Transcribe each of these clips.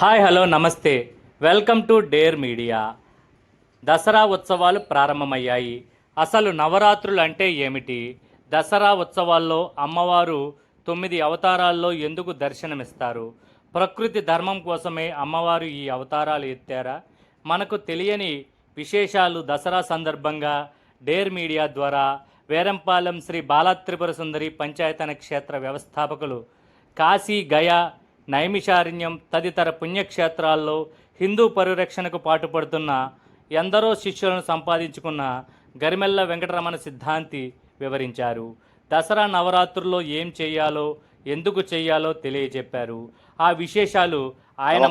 Hi hello namaste. Welcome to dare media. Dasara ఉత్సవాలు ప్రారంభమయ్యాయి. అసలు నవరాత్రులు అంటే ఏమిటి? దసరా ఉత్సవాల్లో అమ్మవారు తొమ్మిది అవతారాల్లో ఎందుకు దర్శనమిస్తారు? ప్రకృతి ధర్మం కోసమే అమ్మవారు ఈ అవతారాలు ఎత్తారా? మనకు తెలియని విశేషాలు దసరా సందర్భంగా డేర్ మీడియా ద్వారా వేరంపాలెం శ్రీ బాలాత్రిపుర సుందరి పంచాయతన క్షేత్ర వ్యవస్థాపకులు కాశీ గయా నైమిషారణ్యం తదితర పుణ్యక్షేత్రాల్లో హిందూ పరిరక్షణకు పాటుపడుతున్న ఎందరో శిష్యులను సంపాదించుకున్న గరిమెల్ల వెంకటరమణ సిద్ధాంతి వివరించారు. దసరా నవరాత్రుల్లో ఏం చేయాలో ఎందుకు చేయాలో తెలియజెప్పారు. ఆ విశేషాలు ఆయన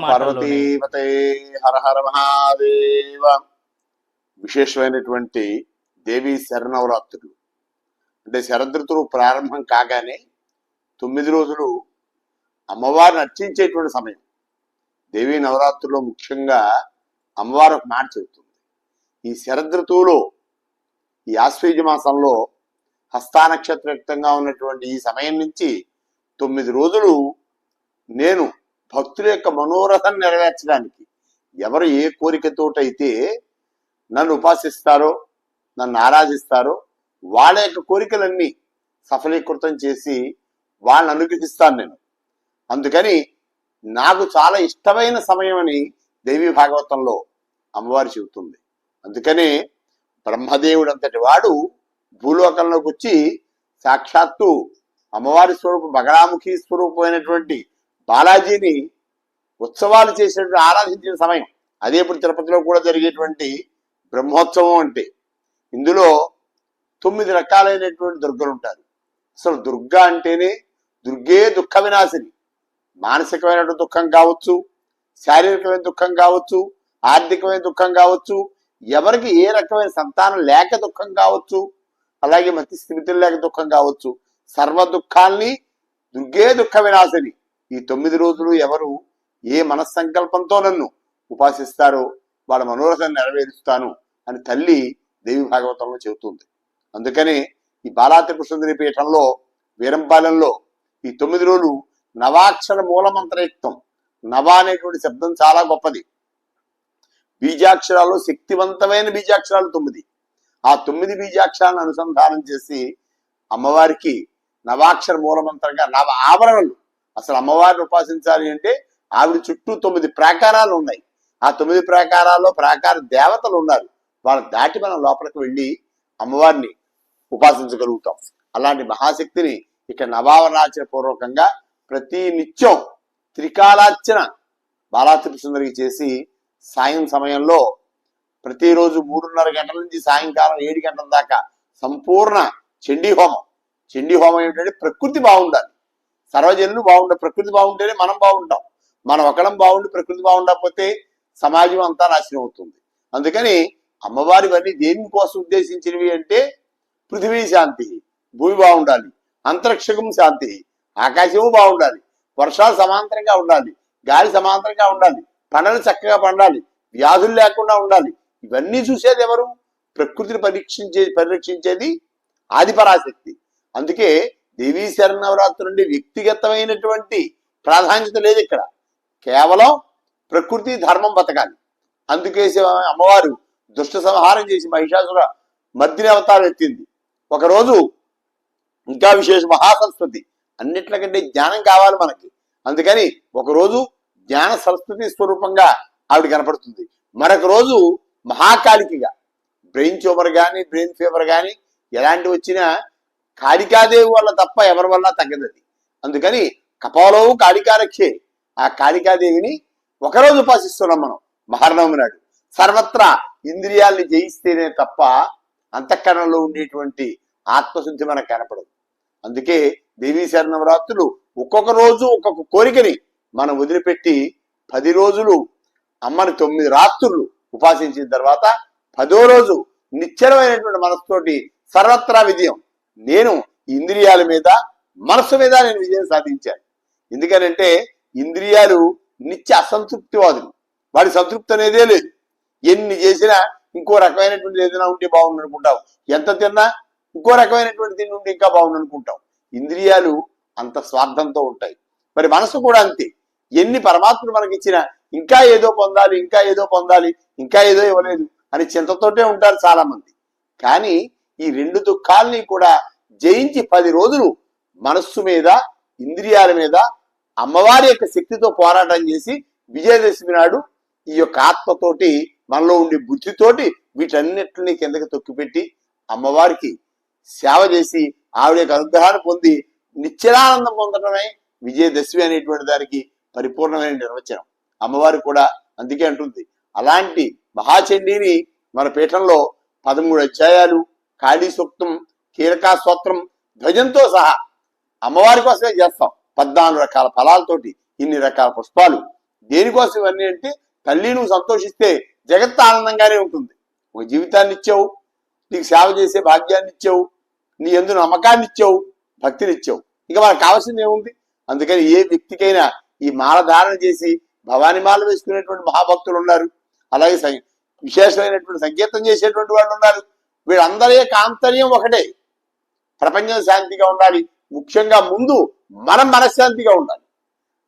విశేషమైనటువంటి దేవి శరణవరాత్రులు అంటే శరదృతువు ప్రారంభం కాగానే తొమ్మిది రోజులు అమ్మవారిని అర్చించేటువంటి సమయం. దేవీ నవరాత్రుల్లో ముఖ్యంగా అమ్మవారు ఒక మాట చెబుతుంది. ఈ శరదృతువులో ఈ ఆశ్వీజ మాసంలో హస్తానక్షత్రయుక్తంగా ఉన్నటువంటి ఈ సమయం నుంచి తొమ్మిది రోజులు నేను భక్తుల యొక్క మనోరథం నెరవేర్చడానికి ఎవరు ఏ కోరికతోటైతే నన్ను ఉపాసిస్తారో నన్ను ఆరాధిస్తారో వాళ్ళ యొక్క కోరికలన్నీ సఫలీకృతం చేసి వాళ్ళని అనుగ్రహిస్తాను నేను. అందుకని నాకు చాలా ఇష్టమైన సమయం అని దేవి భాగవతంలో అమ్మవారు చెబుతుంది. అందుకనే బ్రహ్మదేవుడు అంతటి వాడు భూలోకంలోకి వచ్చి సాక్షాత్తు అమ్మవారి స్వరూపం బగడాముఖి స్వరూపమైనటువంటి బాలాజీని ఉత్సవాలు చేసినటువంటి ఆరాధించిన సమయం. అదే ఇప్పుడు తిరుపతిలో కూడా జరిగేటువంటి బ్రహ్మోత్సవం అంటే. ఇందులో తొమ్మిది రకాలైనటువంటి దుర్గలు ఉంటారు అసలు దుర్గ అంటేనే దుర్గే దుఃఖ వినాశిని. మానసికమైన దుఃఖం కావచ్చు శారీరకమైన దుఃఖం కావచ్చు ఆర్థికమైన దుఃఖం కావచ్చు ఎవరికి ఏ రకమైన సంతానం లేక దుఃఖం కావచ్చు అలాగే మతి స్థిమితులు లేక దుఃఖం కావచ్చు సర్వ దుఃఖాల్ని దుర్గే దుఃఖ వినాశని. ఈ తొమ్మిది రోజులు ఎవరు ఏ మనస్సంకల్పంతో నన్ను ఉపాసిస్తారో వాళ్ళ మనోరథాన్ని నెరవేరుస్తాను అని తల్లి దేవి భాగవతంలో చెబుతుంది. అందుకని ఈ బాలాత్రి సుందరి పీఠంలో వీరంపాలెంలో ఈ తొమ్మిది రోజులు నవాక్షర మూలమంత్రయుక్తం. నవ అనేటువంటి శబ్దం చాలా గొప్పది. బీజాక్షరాలు శక్తివంతమైన బీజాక్షరాలు తొమ్మిది. ఆ తొమ్మిది బీజాక్షరాలను అనుసంధానం చేసి అమ్మవారికి నవాక్షర మూలమంత్రంగా నవ ఆవరణలు. అసలు అమ్మవారిని ఉపాసించాలి అంటే ఆవిడ చుట్టూ తొమ్మిది ప్రాకారాలు ఉన్నాయి. ఆ తొమ్మిది ప్రాకారాల్లో ప్రాకార దేవతలు ఉన్నారు. వాళ్ళ దాటి మనం లోపలికి వెళ్ళి అమ్మవారిని ఉపాసించగలుగుతాం. అలాంటి మహాశక్తిని ఇక్కడ నవావరణాచన పూర్వకంగా ప్రతి నిత్యం త్రికాలార్చన బాలాత్రి సుందరికి చేసి సాయం సమయంలో ప్రతిరోజు మూడున్నర గంటల నుంచి సాయంకాలం ఏడు గంటల దాకా సంపూర్ణ చండీ హోమం. చండీ హోమం ఏంటంటే ప్రకృతి బాగుండాలి. సర్వజనులు బాగుండాలి ప్రకృతి బాగుంటేనే మనం బాగుంటాం. మనం ఒకడం బాగుండి ప్రకృతి బాగుండకపోతే సమాజం అంతా నాశనం అవుతుంది. అందుకని అమ్మవారివన్నీ దేని కోసం ఉద్దేశించినవి అంటే పృథివీ శాంతి భూమి బాగుండాలి అంతరిక్షకం శాంతి ఆకాశము బాగుండాలి. వర్షాలు సమాంతరంగా ఉండాలి. గాలి సమాంతరంగా ఉండాలి. పంటలు చక్కగా పండాలి. వ్యాధులు లేకుండా ఉండాలి. ఇవన్నీ చూసేది ఎవరు? ప్రకృతిని పరీక్షించే పరిరక్షించేది ఆదిపరాశక్తి. అందుకే దేవీ శరణవరాత్రి నుండి వ్యక్తిగతమైనటువంటి ప్రాధాన్యత లేదు ఇక్కడ. కేవలం ప్రకృతి ధర్మం బతకాలి. అందుకే అమ్మవారు దుష్ట సంహారం చేసి మహిషాసుర మర్దిని అవతారం ఎత్తింది. ఒకరోజు ఇంకా విశేష మహాసరస్వతి అన్నిట్లకంటే జ్ఞానం కావాలి మనకి. అందుకని ఒకరోజు జ్ఞాన సరస్వతి స్వరూపంగా ఆవిడ కనపడుతుంది. మరొక రోజు మహాకాళికిగా బ్రెయిన్ ట్యూమర్ కానీ బ్రెయిన్ ఫీవర్ కానీ ఎలాంటి వచ్చినా కాళికాదేవి వల్ల తప్ప ఎవరి వల్ల తగ్గదు అది. అందుకని కపాలవు కాళికారక్షే. ఆ కాళికాదేవిని ఒకరోజు ఉపాసిస్తున్నాం మనం మహర్నవమి నాడు. సర్వత్రా ఇంద్రియాల్ని జయిస్తేనే తప్ప అంతఃకరణలో ఉండేటువంటి ఆత్మశుద్ధి మనకు కనపడదు. అందుకే దేవీ శరణవరాత్రులు ఒక్కొక్క రోజు ఒక్కొక్క కోరికని మనం వదిలిపెట్టి పది రోజులు అమ్మని తొమ్మిది రాత్రులు ఉపాసించిన తర్వాత పదో రోజు నిశ్చలమైనటువంటి మనసుతోటి సర్వత్రా విజయం. నేను ఇంద్రియాల మీద మనసు మీద నేను విజయం సాధించాను. ఎందుకనంటే ఇంద్రియాలు నిత్య అసంతృప్తివాదులు. వాడి సంతృప్తి అనేదే లేదు. ఎన్ని చేసినా ఇంకో రకమైనటువంటి ఏదైనా ఉంటే బాగుండు అనుకుంటాం ఎంత తిన్నా ఇంకో రకమైనటువంటి తిండి ఉంటే ఇంకా బాగుండు అనుకుంటాం ఇంద్రియాలు అంత స్వార్థంతో ఉంటాయి. మరి మనసు కూడా అంతే. ఎన్ని పరమాత్ముడు మనకిచ్చిన ఇంకా ఏదో పొందాలి ఇంకా ఏదో పొందాలి ఇంకా ఏదో ఇవ్వలేదు అని చింతతోటే ఉంటారు చాలా మంది కానీ ఈ రెండు దుఃఖాల్ని కూడా జయించి పది రోజులు మనస్సు మీద ఇంద్రియాల మీద అమ్మవారి యొక్క శక్తితో పోరాటం చేసి విజయదశమి నాడు ఈ యొక్క ఆత్మతోటి మనలో ఉండే బుద్ధితోటి వీటన్నిటిని కిందకి తొక్కిపెట్టి అమ్మవారికి సేవ చేసి ఆవిడ యొక్క అనుగ్రహాన్ని పొంది నిత్యనానందం పొందడమే విజయదశమి అనేటువంటి దానికి పరిపూర్ణమైన నిర్వచనం. అమ్మవారు కూడా అందుకే అంటుంది. అలాంటి మహాచండీని మన పీఠంలో పదమూడు అధ్యాయాలు కాళీ సూక్తం కీలకా స్తోత్రం ధ్వజంతో సహా అమ్మవారి కోసమే చేస్తాం. పద్నాలుగు రకాల ఫలాలతోటి ఇన్ని రకాల పుష్పాలు. దేనికోసం ఇవన్నీ అంటే తల్లి నువ్వు సంతోషిస్తే జగత్ ఆనందంగానే ఉంటుంది. ఒక జీవితాన్ని ఇచ్చావు నీకు సేవ చేసే భాగ్యాన్ని ఇచ్చావు నీ ఎందు నమ్మకాన్ని ఇచ్చావు భక్తినిచ్చావు ఇంకా మనకు కావాల్సింది ఏముంది? అందుకని ఏ వ్యక్తికైనా ఈ మాల ధారణ చేసి భవాని మాల వేసుకునేటువంటి మహాభక్తులు ఉన్నారు. అలాగే సం- విశేషమైనటువంటి సంకీర్తన చేసేటువంటి వాళ్ళు ఉన్నారు. వీళ్ళందరి యొక్క ఆంతర్యం ఒకటే. ప్రపంచం శాంతిగా ఉండాలి. ముఖ్యంగా ముందు మనం మనశ్శాంతిగా ఉండాలి.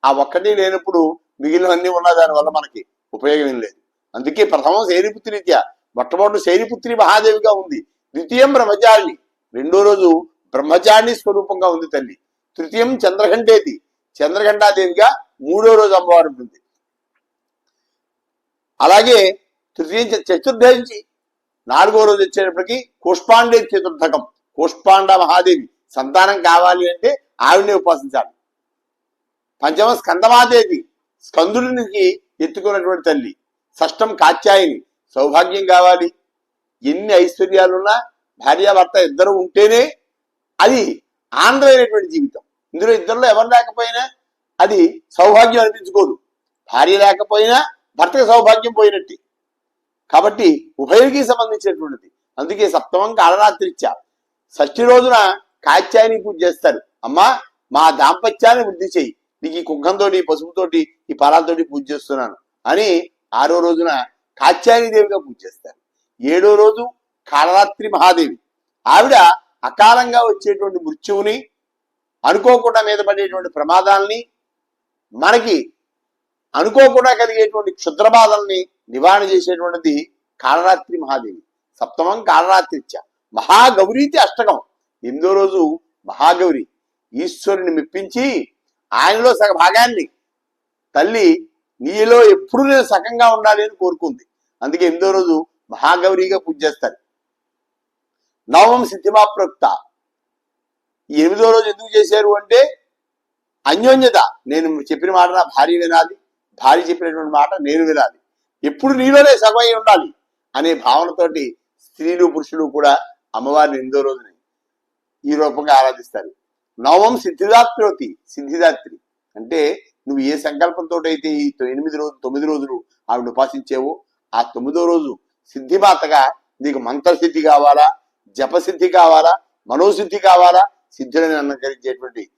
ఆ ఒక్కటి లేనప్పుడు మిగిలినవన్నీ ఉన్న దానివల్ల మనకి ఉపయోగం ఏం లేదు. అందుకే ప్రథమం శైలిపుత్రి రీత్యా మొట్టమొదటి శైలిపుత్రి మహాదేవిగా ఉంది. ద్వితీయం బ్రహ్మచారిణి. రెండో రోజు బ్రహ్మచారిణి స్వరూపంగా ఉంది తల్లి. తృతీయం చంద్రఘంటేతి చంద్రఘంటాదేవిగా మూడో రోజు అమ్మవారు ఉంటుంది. అలాగే తృతీయం చ- చతుర్దశి నాలుగో రోజు వచ్చేటప్పటికి కుష్పాండే చతుర్థకం. కుష్పాండ మహాదేవి. సంతానం కావాలి అంటే ఆవిడనే ఉపాసించాలి. పంచమ స్కందమాదేవి. స్కందుడికి ఎత్తుకున్నటువంటి తల్లి. షష్టం కాత్యాయిని. సౌభాగ్యం కావాలి. ఎన్ని ఐశ్వర్యాలున్నా భార్యాభర్త ఇద్దరు ఉంటేనే అది ఆనందమైనటువంటి జీవితం. ఇందులో ఇద్దరిలో ఎవరు లేకపోయినా అది సౌభాగ్యం అనిపించుకోదు. భార్య లేకపోయినా భర్తకి సౌభాగ్యం పోయినట్టే. కాబట్టి ఉభయుడికి సంబంధించినటువంటిది. అందుకే సప్తమం కాళరాత్రి ఇచ్చా షష్ఠి రోజున కాత్యాయని పూజ చేస్తారు. అమ్మా మా దాంపత్యాన్ని వృద్ధి చేయి. నీకు ఈ కుంకంతోటి పసుపుతోటి ఈ పాలతోటి పూజ చేస్తున్నాను అని ఆరో రోజున కాత్యాయని దేవిగా పూజ చేస్తారు. ఏడో రోజు కాళరాత్రి మహాదేవి. ఆవిడ అకాలంగా వచ్చేటువంటి మృత్యువుని అనుకోకుండా మీద పడేటువంటి ప్రమాదాల్ని మనకి అనుకోకుండా కలిగేటువంటి క్షుద్ర బాధల్ని నివారణ చేసేటువంటిది కాళరాత్రి మహాదేవి. సప్తమం కాళరాత్రిత్య. మహాగౌరీతి అష్టకం. ఎనిమిదో రోజు మహాగౌరి. ఈశ్వరుని మెప్పించి ఆయనలో సగ భాగాన్ని తల్లి నీలో ఎప్పుడు నేను సకంగా ఉండాలి అని కోరుకుంది. అందుకే ఎనిమిదో రోజు మహాగౌరిగా పూజ చేస్తారు. నవమం సిద్ధిమా ప్రోక్త ఈ ఎనిమిదో రోజు ఎందుకు చేశారు అంటే అన్యోన్యత. నేను చెప్పిన మాట నా భార్య వినాలి భార్య చెప్పినటువంటి మాట నేను వినాలి. ఎప్పుడు నీలోనే సగమై ఉండాలి అనే భావనతోటి స్త్రీలు పురుషులు కూడా అమ్మవారిని ఎనిమిదో రోజుని ఈ రూపంగా ఆరాధిస్తారు. నవమం సిద్ధిదాత్రి సిద్ధిదాత్రి. అంటే నువ్వు ఏ సంకల్పంతో అయితే ఈ తొ- ఎనిమిది రోజులు తొమ్మిది రోజులు ఆవిడ ఉపాసించావో ఆ తొమ్మిదో రోజు సిద్ధిమాతగా నీకు మంత్రసిద్ధి కావాలా? జపసిద్ధి కావాలా? మనోసిద్ధి కావాలా? సిద్ధులని అలంకరించేటువంటి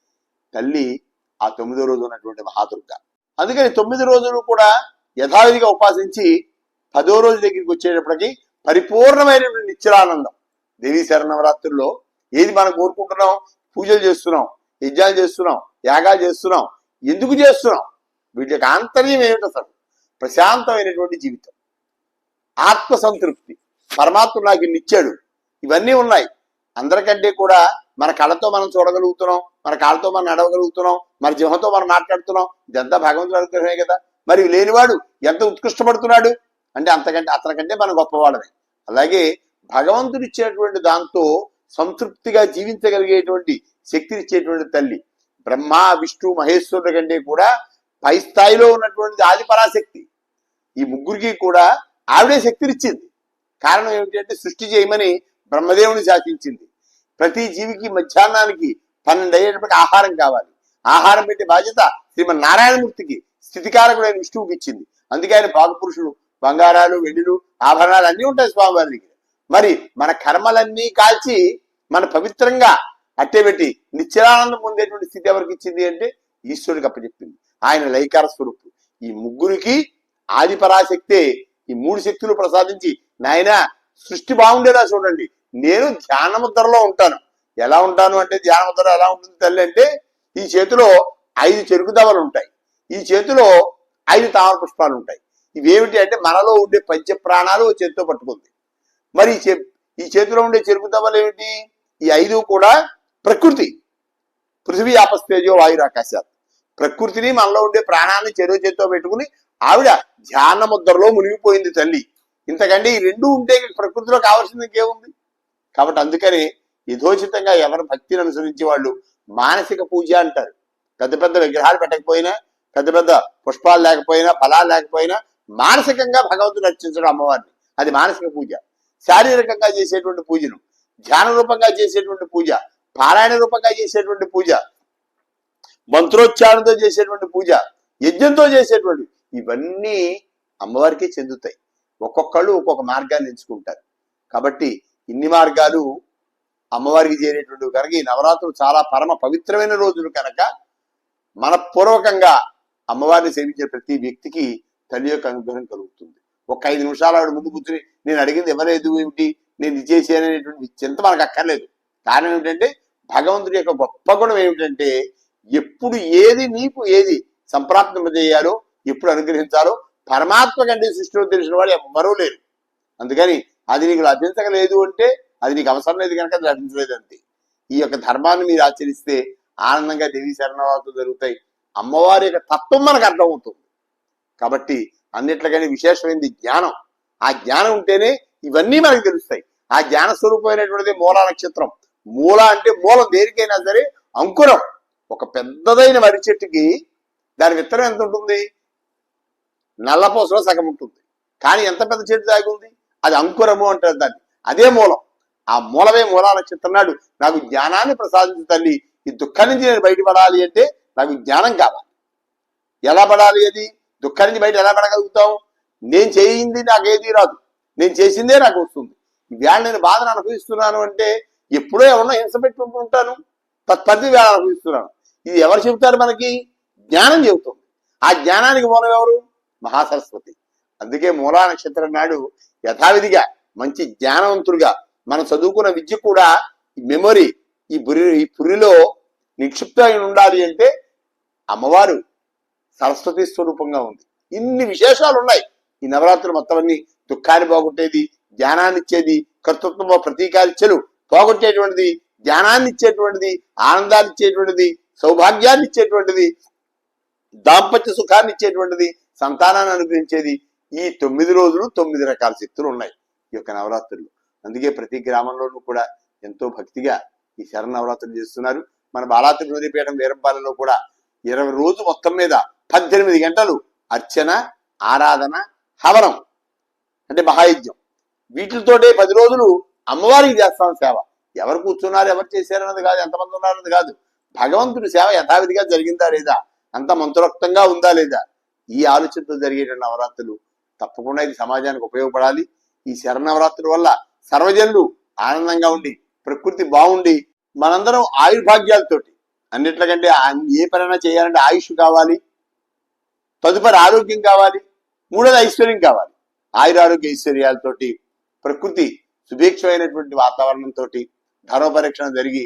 తల్లి ఆ తొమ్మిదో రోజు ఉన్నటువంటి మహాదుర్గ. అందుకని తొమ్మిది రోజులు కూడా యథావిధిగా ఉపాసించి పదో రోజు దగ్గరికి వచ్చేటప్పటికి పరిపూర్ణమైనటువంటి నిత్యరానందం దేవీ శరణవరాత్రుల్లో ఏది మనం కోరుకుంటున్నాం? పూజలు చేస్తున్నాం యజ్ఞాలు చేస్తున్నాం యాగాలు చేస్తున్నాం ఎందుకు చేస్తున్నాం? వీటి యొక్క ఆంతర్యం ఏమిటి అసలు? ప్రశాంతమైనటువంటి జీవితం. ఆత్మ సంతృప్తి పరమాత్మ నాకు నిచ్చాడు ఇవన్నీ ఉన్నాయి. అందరికంటే కూడా మన కళ్ళతో మనం చూడగలుగుతున్నాం మన కాళ్ళతో మనం నడవగలుగుతున్నాం మన జిహ్వతో మనం మాట్లాడుతున్నాం ఇదంతా భగవంతుడు అనుగ్రహమే కదా. మరి లేనివాడు ఎంత ఉత్కృష్టపడుతున్నాడు? అంటే అంతకంటే అతనికంటే మనం గొప్పవాడమే అలాగే భగవంతుడు ఇచ్చేటువంటి దాంతో సంతృప్తిగా జీవించగలిగేటువంటి శక్తినిచ్చేటువంటి తల్లి బ్రహ్మ విష్ణు మహేశ్వరుడు కంటే కూడా పై స్థాయిలో ఉన్నటువంటి ఆదిపరాశక్తి. ఈ ముగ్గురికి కూడా ఆవిడే శక్తినిచ్చింది. కారణం ఏమిటంటే సృష్టి చేయమని బ్రహ్మదేవుని శాసించింది. ప్రతి జీవికి మధ్యాహ్నానికి పన్నెండు అయ్యేటప్పటికి ఆహారం కావాలి. ఆహారం పెట్టే బాధ్యత శ్రీమన్ నారాయణమూర్తికి స్థితికారకుడైన విష్ణువుకి ఇచ్చింది. అందుకే ఆయన పాకపురుషుడు బంగారాలు వెండిలు ఆభరణాలు అన్నీ ఉంటాయి స్వామివారి దగ్గర. మరి మన కర్మలన్నీ కాల్చి మన పవిత్రంగా అట్టేబెట్టి నిత్యరానందం పొందేటువంటి స్థితి ఎవరికి ఇచ్చింది అంటే ఈశ్వరుడికి అప్పచెప్పింది. ఆయన లైకార స్వరూపు ఈ ముగ్గురికి ఆదిపరాశక్తే ఈ మూడు శక్తులు ప్రసాదించి నాయన సృష్టి బాగుండేలా చూడండి. నేను ధ్యాన ముద్రలో ఉంటాను. ఎలా ఉంటాను అంటే ధ్యాన ముద్ర ఎలా ఉంటుంది తల్లి అంటే ఈ చేతిలో ఐదు చెరుకు దవలు ఉంటాయి. ఈ చేతిలో ఐదు తామర పుష్పాలు ఉంటాయి. ఇవేమిటి అంటే మనలో ఉండే పంచ ప్రాణాలు ఓ చేతితో పట్టుకుంది. మరి ఈ చే- ఈ చేతిలో ఉండే చెరుకు దవలు ఏమిటి? ఈ ఐదు కూడా ప్రకృతి. పృథివీ ఆపస్తేజో వాయురు ఆకాశాలు ప్రకృతిని మనలో ఉండే ప్రాణాన్ని చెరువు చేతితో పెట్టుకుని ఆవిడ ధ్యాన ముద్రలో మునిగిపోయింది తల్లి. ఇంతకంటే ఈ రెండు ఉంటే ప్రకృతిలో కావాల్సింది ఇంకేముంది? కాబట్టి అందుకని యథోచితంగా ఎవరు భక్తిని అనుసరించి వాళ్ళు మానసిక పూజ అంటారు. పెద్ద పెద్ద విగ్రహాలు పెట్టకపోయినా పెద్ద పెద్ద పుష్పాలు లేకపోయినా ఫలాలు లేకపోయినా మానసికంగా భగవంతుని అర్చించడం అమ్మవారిని. అది మానసిక పూజ. శారీరకంగా చేసేటువంటి పూజను ధ్యాన రూపంగా చేసేటువంటి పూజ పారాయణ రూపంగా చేసేటువంటి పూజ మంత్రోచ్చారణతో చేసేటువంటి పూజ యజ్ఞంతో చేసేటువంటి ఇవన్నీ అమ్మవారికే చెందుతాయి. ఒక్కొక్కళ్ళు ఒక్కొక్క మార్గాన్ని ఎంచుకుంటారు. కాబట్టి ఇన్ని మార్గాలు అమ్మవారికి చేరేటువంటి కనుక ఈ నవరాత్రులు చాలా పరమ పవిత్రమైన రోజులు కనుక మనపూర్వకంగా అమ్మవారిని సేవించే ప్రతి వ్యక్తికి తల్లి యొక్క అనుగ్రహం కలుగుతుంది. ఒక ఐదు నిమిషాలు ఆవిడ ముందు కూర్చుని నేను అడిగింది ఎవరేది ఏమిటి నేను ఇది చింత మనకు అక్కర్లేదు. కారణం ఏమిటంటే భగవంతుడి యొక్క గొప్ప గుణం ఏమిటంటే ఎప్పుడు ఏది నీకు ఏది సంప్రాప్తింపజేయాలో ఎప్పుడు అనుగ్రహించాలో పరమాత్మ కంటే సృష్టిలో తెలిసిన వాడు ఎవ్వరూ లేరు. అందుకని అది నీకు లభించగలేదు అంటే అది నీకు అవసరం లేదు కనుక అది లభించలేదు అంతే ఈ యొక్క ధర్మాన్ని మీరు ఆచరిస్తే ఆనందంగా దేవీ శరణాలతో జరుగుతాయి. అమ్మవారి యొక్క తత్వం మనకు అర్థమవుతుంది. కాబట్టి అన్నిట్లకని విశేషమైనది జ్ఞానం. ఆ జ్ఞానం ఉంటేనే ఇవన్నీ మనకు తెలుస్తాయి. ఆ జ్ఞాన స్వరూపమైనటువంటిది మూల నక్షత్రం. మూల అంటే మూలం దేనికైనా సరే అంకురం. ఒక పెద్దదైన వరి చెట్టుకి దాని విత్తనం ఎంత ఉంటుంది? నల్లపూసలో సగం ఉంటుంది. కానీ ఎంత పెద్ద చెట్టు దాగి ఉంది? అది అంకురము అంటారు దాన్ని. అదే మూలం. ఆ మూలమే మూలాల చిత్తన్నాడు నాడు నాకు జ్ఞానాన్ని ప్రసాదించు తల్లి. ఈ దుఃఖం నుంచి నేను బయటపడాలి అంటే నాకు జ్ఞానం కావాలి. ఎలా పడాలి అది? దుఃఖం నుంచి బయట ఎలా పడగలుగుతాం నేను చేయింది నాకు రాదు. నేను చేసిందే నాకు వస్తుంది. వేళ నేను బాధను అనుభవిస్తున్నాను అంటే ఎప్పుడో ఎవరన్నా హింస పెట్టుకుంటుంటాను తత్పతి వేళ అనుభవిస్తున్నాను. ఇది ఎవరు చెబుతారు మనకి? జ్ఞానం చెబుతుంది. ఆ జ్ఞానానికి మూలం ఎవరు? మహాసరస్వతి. అందుకే మూలా నక్షత్రం నాడు యథావిధిగా మంచి జ్ఞానవంతుడిగా మనం చదువుకున్న విద్య కూడా ఈ మెమొరీ ఈ బురి ఈ పురిలో నిక్షిప్తమై ఉండాలి అంటే అమ్మవారు సరస్వతి స్వరూపంగా ఉంది. ఇన్ని విశేషాలు ఉన్నాయి. ఈ నవరాత్రులు మొత్తం అన్ని దుఃఖాన్ని పోగొట్టేది జ్ఞానాన్ని ఇచ్చేది ప్రతీకాలి చెలు పోగొట్టేటువంటిది జ్ఞానాన్ని ఇచ్చేటువంటిది ఆనందాన్ని ఇచ్చేటువంటిది సౌభాగ్యాన్ని ఇచ్చేటువంటిది దాంపత్య సుఖాన్ని ఇచ్చేటువంటిది సంతానాన్ని అనుగ్రహించేది ఈ తొమ్మిది రోజులు తొమ్మిది రకాల శక్తులు ఉన్నాయి ఈ యొక్క నవరాత్రులు అందుకే ప్రతి గ్రామంలోనూ కూడా ఎంతో భక్తిగా ఈ శరణ నవరాత్రులు చేస్తున్నారు. మన బాలాత్రి నూరిపీఠం వీరంపాలలో కూడా ఇరవై రోజు మొత్తం మీద పద్దెనిమిది గంటలు అర్చన ఆరాధన హవనం అంటే మహాయజ్ఞం. వీటితోటే పది రోజులు అమ్మవారికి చేస్తాం సేవ. ఎవరు కూర్చున్నారు ఎవరు చేశారన్నది కాదు ఎంతమంది ఉన్నారన్నది కాదు. భగవంతుడి సేవ యథావిధిగా జరిగిందా లేదా? అంత మంత్రోక్తంగా ఉందా లేదా? ఈ ఆలోచనతో జరిగేటువంటి నవరాత్రులు తప్పకుండా ఇది సమాజానికి ఉపయోగపడాలి. ఈ శరణవరాత్రుల వల్ల సర్వజనులు ఆనందంగా ఉండి ప్రకృతి బాగుండి మనందరం ఆయుర్భాగ్యాలతోటి అన్నిట్లకంటే ఏ పనైనా చేయాలంటే ఆయుష్ కావాలి తదుపరి ఆరోగ్యం కావాలి మూడోది ఐశ్వర్యం కావాలి. ఆయుర ఆరోగ్య ఐశ్వర్యాలతోటి ప్రకృతి సుభిక్షమైనటువంటి వాతావరణంతో ధర్మపరీక్షణ జరిగి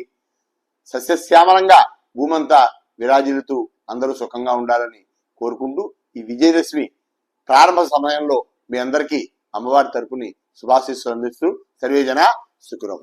సస్యశ్యామలంగా భూమంతా విరాజిల్లుతూ అందరూ సుఖంగా ఉండాలని కోరుకుంటూ ఈ విజయదశమి ప్రారంభ సమయంలో మీ అందరికీ అమ్మవారి తరపుని శుభాశీస్సులు అందిస్తూ సర్వేజన శుక్రం